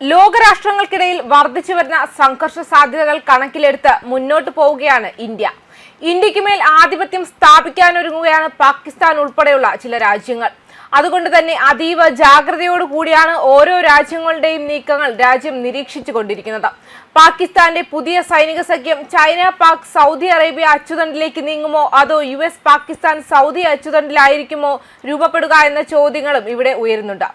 ലോകരാഷ്ട്രങ്ങൾക്കിടയിൽ വർദ്ധിച്ചു വരുന്ന സംഘർഷ സാധ്യതകൾ കണക്കിലെടുത്ത് മുന്നോട്ട് പോവുകയാണ് ഇന്ത്യ. ഇന്ത്യക്കുമേൽ ആധിപത്യം സ്ഥാപിക്കാനൊരുങ്ങുകയാണ് പാകിസ്ഥാൻ ഉൾപ്പെടെയുള്ള ചില രാജ്യങ്ങൾ. അതുകൊണ്ട് തന്നെ അതീവ ജാഗ്രതയോടു കൂടിയാണ് ഓരോ രാജ്യങ്ങളുടെയും നീക്കങ്ങൾ രാജ്യം നിരീക്ഷിച്ചു കൊണ്ടിരിക്കുന്നത് പാകിസ്ഥാന്റെ പുതിയ സൈനിക സഖ്യം ചൈന പാക് സൗദി അറേബ്യ അച്ചുതണ്ടിലേക്ക് നീങ്ങുമോ? അതോ യു എസ് പാകിസ്ഥാൻ സൗദി അച്ചുതണ്ടിലായിരിക്കുമോ രൂപപ്പെടുക എന്ന ചോദ്യങ്ങളും ഇവിടെ ഉയരുന്നുണ്ട്.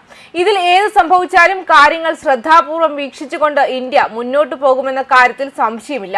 ഇതിൽ ഏത് സംഭവിച്ചാലും കാര്യങ്ങൾ ശ്രദ്ധാപൂർവം വീക്ഷിച്ചുകൊണ്ട് ഇന്ത്യ മുന്നോട്ടു പോകുമെന്ന കാര്യത്തിൽ സംശയമില്ല.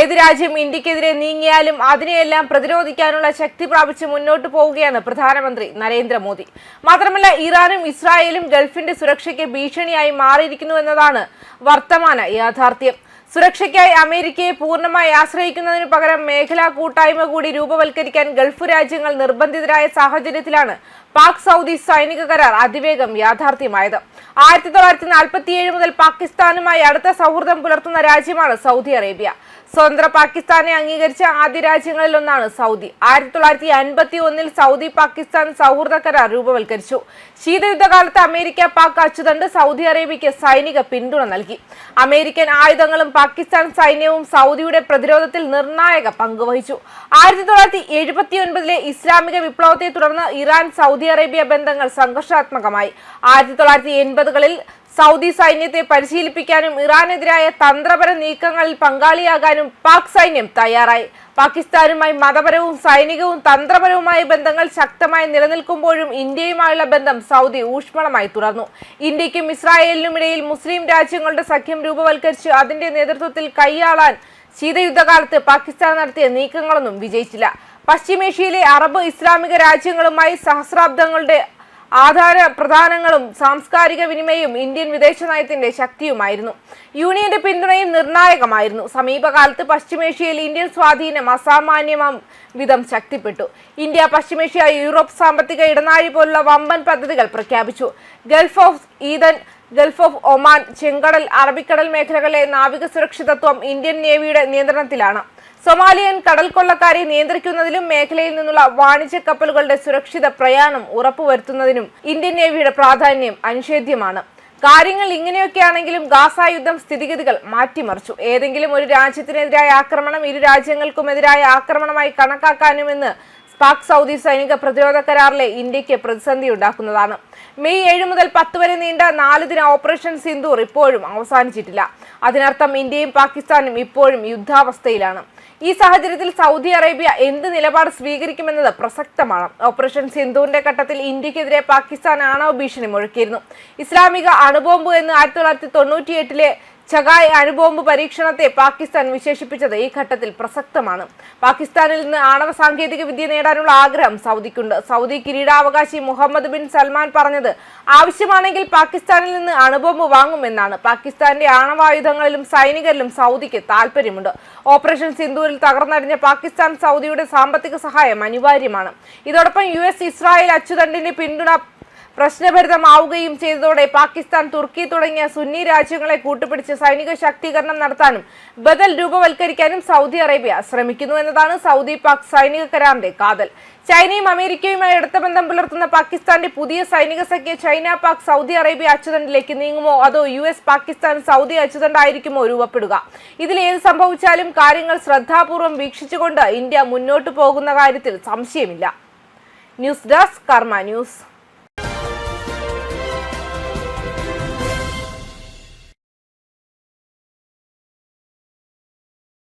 ഏത് രാജ്യം ഇന്ത്യക്കെതിരെ നീങ്ങിയാലും അതിനെയെല്ലാം പ്രതിരോധിക്കാനുള്ള ശക്തി പ്രാപിച്ച് മുന്നോട്ടു പോവുകയാണ് പ്രധാനമന്ത്രി നരേന്ദ്രമോദി. മാത്രമല്ല ഇറാനും ഇസ്രായേലും ഗൾഫിന്റെ സുരക്ഷയ്ക്ക് ഭീഷണിയായി മാറിയിരിക്കുന്നു എന്നതാണ് വർത്തമാന യാഥാർത്ഥ്യം. സുരക്ഷയ്ക്കായി അമേരിക്കയെ പൂർണമായി ആശ്രയിക്കുന്നതിനു പകരം മേഖലാ കൂട്ടായ്മ കൂടി രൂപവൽക്കരിക്കാൻ ഗൾഫ് രാജ്യങ്ങൾ നിർബന്ധിതരായ സാഹചര്യത്തിലാണ് പാക് സൗദി സൈനിക കരാർ അതിവേഗം യാഥാർത്ഥ്യമായത്. ആയിരത്തി തൊള്ളായിരത്തി നാൽപ്പത്തിയേഴ് മുതൽ പാകിസ്ഥാനുമായി അടുത്ത സൗഹൃദം പുലർത്തുന്ന രാജ്യമാണ് സൗദി അറേബ്യ. സ്വതന്ത്ര പാകിസ്ഥാനെ അംഗീകരിച്ച ആദ്യ രാജ്യങ്ങളിൽ ഒന്നാണ് സൗദി. ആയിരത്തി തൊള്ളായിരത്തി അൻപത്തി ഒന്നിൽ സൗദി പാകിസ്ഥാൻ സൗഹൃദ കരാർ രൂപവൽക്കരിച്ചു. ശീതയുദ്ധകാലത്ത് അമേരിക്ക പാക് അച്ചുതണ്ട് സൗദി അറേബ്യയ്ക്ക് സൈനിക പിന്തുണ നൽകി. അമേരിക്കൻ ആയുധങ്ങളും പാകിസ്ഥാൻ സൈന്യവും സൗദിയുടെ പ്രതിരോധത്തിൽ നിർണായക പങ്കുവഹിച്ചു. ആയിരത്തി തൊള്ളായിരത്തി എഴുപത്തി ഒൻപതിലെ ഇസ്ലാമിക വിപ്ലവത്തെ തുടർന്ന് ഇറാൻ സൗദി അറേബ്യ ബന്ധങ്ങൾ സംഘർഷാത്മകമായി. ആയിരത്തി തൊള്ളായിരത്തി എൺപതുകളിൽ സൗദി സൈന്യത്തെ പരിശീലിപ്പിക്കാനും ഇറാനെതിരായ തന്ത്രപര നീക്കങ്ങളിൽ പങ്കാളിയാകാനും പാക് സൈന്യം തയ്യാറായി. പാകിസ്ഥാനുമായി മതപരവും സൈനികവും തന്ത്രപരവുമായ ബന്ധങ്ങൾ ശക്തമായി നിലനിൽക്കുമ്പോഴും ഇന്ത്യയുമായുള്ള ബന്ധം സൗദി ഊഷ്മളമായി തുടർന്നു. ഇന്ത്യക്കും ഇസ്രായേലിനും ഇടയിൽ മുസ്ലിം രാജ്യങ്ങളുടെ സഖ്യം രൂപവൽക്കരിച്ച് അതിന്റെ നേതൃത്വത്തിൽ കൈയാളാൻ ശീതയുദ്ധകാലത്ത് പാകിസ്ഥാൻ നടത്തിയ നീക്കങ്ങളൊന്നും വിജയിച്ചില്ല. പശ്ചിമേഷ്യയിലെ അറബ് ഇസ്ലാമിക രാജ്യങ്ങളുമായി സഹസ്രാബ്ദങ്ങളുടെ ആധാര പ്രധാനങ്ങളും സാംസ്കാരിക വിനിമയവും ഇന്ത്യൻ വിദേശ നയത്തിന്റെ ശക്തിയുമായിരുന്നു. യൂണിയന്റെ പിന്തുണയും നിർണായകമായിരുന്നു. സമീപകാലത്ത് പശ്ചിമേഷ്യയിൽ ഇന്ത്യൻ സ്വാധീനം അസാമാന്യമാം വിധം ശക്തിപ്പെട്ടു. ഇന്ത്യ പശ്ചിമേഷ്യ യൂറോപ്പ് സാമ്പത്തിക ഇടനാഴി പോലുള്ള വമ്പൻ പദ്ധതികൾ പ്രഖ്യാപിച്ചു. Gulf of Aden Gulf of Oman ചെങ്കടൽ അറബിക്കടൽ മേഖലകളിലെ നാവിക സുരക്ഷിതത്വം ഇന്ത്യൻ നേവിയുടെ നിയന്ത്രണത്തിലാണ്. സൊമാലിയൻ കടൽ കൊള്ളക്കാരെ നിയന്ത്രിക്കുന്നതിലും മേഖലയിൽ നിന്നുള്ള വാണിജ്യ കപ്പലുകളുടെ സുരക്ഷിത പ്രയാണം ഉറപ്പുവരുത്തുന്നതിനും ഇന്ത്യൻ നേവിയുടെ പ്രാധാന്യം അനിഷേധ്യമാണ് കാര്യങ്ങൾ ഇങ്ങനെയൊക്കെയാണെങ്കിലും ഗാസ യുദ്ധം സ്ഥിതിഗതികൾ മാറ്റിമറിച്ചു. ഏതെങ്കിലും ഒരു രാജ്യത്തിനെതിരായ ആക്രമണം ഇരു രാജ്യങ്ങൾക്കുമെതിരായ ആക്രമണമായി കണക്കാക്കാനുമെന്ന് പാക് സൗദി സൈനിക പ്രതിരോധ കരാറിലെ ഇന്ത്യയ്ക്ക് പ്രതിസന്ധി ഉണ്ടാക്കുന്നതാണ്. മെയ് ഏഴ് മുതൽ പത്ത് വരെ നീണ്ട നാല് ദിന ഓപ്പറേഷൻ സിന്ധൂർ ഇപ്പോഴും അവസാനിച്ചിട്ടില്ല. അതിനർത്ഥം ഇന്ത്യയും പാകിസ്ഥാനും ഇപ്പോഴും യുദ്ധാവസ്ഥയിലാണ്. ഈ സാഹചര്യത്തിൽ സൗദി അറേബ്യ എന്ത് നിലപാട് സ്വീകരിക്കുമെന്നത് പ്രസക്തമാണ്. ഓപ്പറേഷൻ സിന്ധുവിന്റെ ഘട്ടത്തിൽ ഇന്ത്യക്കെതിരെ പാകിസ്ഥാൻ ആണവ ഭീഷണി മുഴക്കിയിരുന്നു. ഇസ്ലാമിക അണുബോംബ് എന്ന് ആയിരത്തി തൊള്ളായിരത്തി തൊണ്ണൂറ്റിയെട്ടിലെ ചഗായ് അണുബോംബ് പരീക്ഷണത്തെ പാകിസ്ഥാൻ വിശേഷിപ്പിച്ചത് ഈ ഘട്ടത്തിൽ പ്രസക്തമാണ്. പാകിസ്ഥാനിൽ നിന്ന് ആണവ സാങ്കേതിക വിദ്യ നേടാനുള്ള ആഗ്രഹം സൗദിക്കുണ്ട്. സൗദി കിരീടാവകാശി മുഹമ്മദ് ബിൻ സൽമാൻ പറഞ്ഞത് ആവശ്യമാണെങ്കിൽ പാകിസ്ഥാനിൽ നിന്ന് അണുബോംബ് വാങ്ങുമെന്നാണ്. പാകിസ്ഥാന്റെ ആണവായുധങ്ങളിലും സൈനികരിലും സൗദിക്ക് താല്പര്യമുണ്ട് ഓപ്പറേഷൻ സിന്ധൂരിൽ തകർന്നടിഞ്ഞ പാകിസ്ഥാൻ സൗദിയുടെ സാമ്പത്തിക സഹായം അനിവാര്യമാണ്. ഇതോടൊപ്പം യു എസ് ഇസ്രായേൽ അച്ചുതണ്ടിന്റെ പിന്തുണ പ്രശ്നഭരിതമാവുകയും ചെയ്തതോടെ പാകിസ്ഥാൻ തുർക്കി തുടങ്ങിയ സുന്നി രാജ്യങ്ങളെ കൂട്ടുപിടിച്ച് സൈനിക ശാക്തീകരണം നടത്താനും ബദൽ രൂപവൽക്കരിക്കാനും സൗദി അറേബ്യ ശ്രമിക്കുന്നു എന്നതാണ് സൗദി പാക് സൈനിക കരാറിന്റെ കാതൽ. ചൈനയും അമേരിക്കയുമായി അടുത്ത ബന്ധം പുലർത്തുന്ന പാകിസ്ഥാന്റെ പുതിയ സൈനിക സഖ്യ ചൈന പാക് സൗദി അറേബ്യ അച്ചുതണ്ടിലേക്ക് നീങ്ങുമോ? അതോ യു എസ് പാകിസ്ഥാൻ സൗദി അച്ചുതണ്ടായിരിക്കുമോ രൂപപ്പെടുക? ഇതിൽ ഏത് സംഭവിച്ചാലും കാര്യങ്ങൾ ശ്രദ്ധാപൂർവം വീക്ഷിച്ചുകൊണ്ട് ഇന്ത്യ മുന്നോട്ടു പോകുന്ന കാര്യത്തിൽ സംശയമില്ല. News desk Karma news.